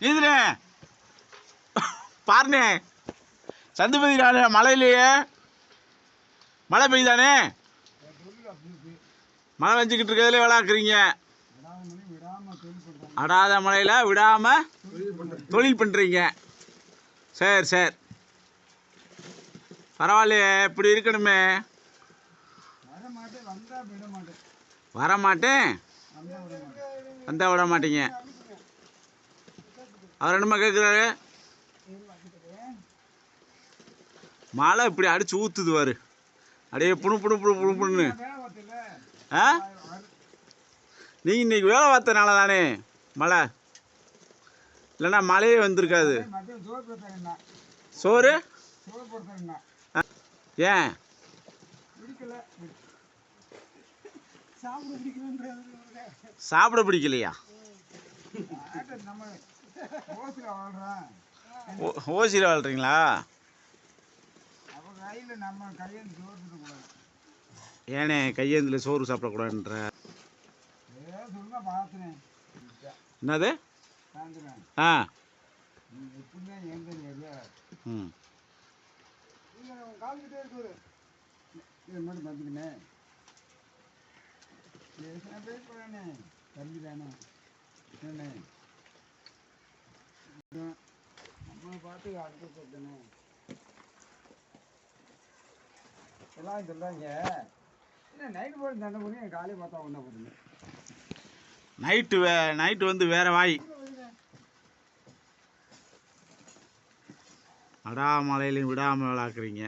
நீதுனே பாருண்ணே சந்திபதி நாள் மழை மழை பெய்யுதானே மழை வச்சுக்கிட்டு இருக்கிறதுல விளாக்குறீங்க. அடாத மழையில் விடாமல் தொழில் பண்ணுறீங்க சரி சரி. பரவாயில்லையே இப்படி இருக்கணுமே. வர மாட்டேன் வந்தா விட மாட்டீங்க. அவர் என்னமா கேட்குறாரு மழை இப்படி அடிச்சு ஊத்துது வாரு அப்படியே புணு புணு புணு புணு புணுன்னு ஆ? நீங்கள் இன்னைக்கு வேலை பார்த்தனால தானே மழை? இல்லைன்னா மழையே வந்திருக்காது. சோறு? ஏன்? சாப்பிட பிடிக்கலையா ஓ- ஓசியில் வாழ்றீங்களா ஏனே கையேந்தில் சோறு சாப்பிடக்கூடாதுன்ற என்னது ஆ ம் நம்ம பார்த்து அடுத்து சொல்லுங்க எல்லாம் சொல்றாங்க என்ன நைட்டு போய் தண்டை பண்ணி காலையில் பார்த்தா ஒன்றா போடுங்க நைட்டு வே நைட்டு வந்து வேற வாய். அடாமலையிலையும் விடாமல் விளாக்குறீங்க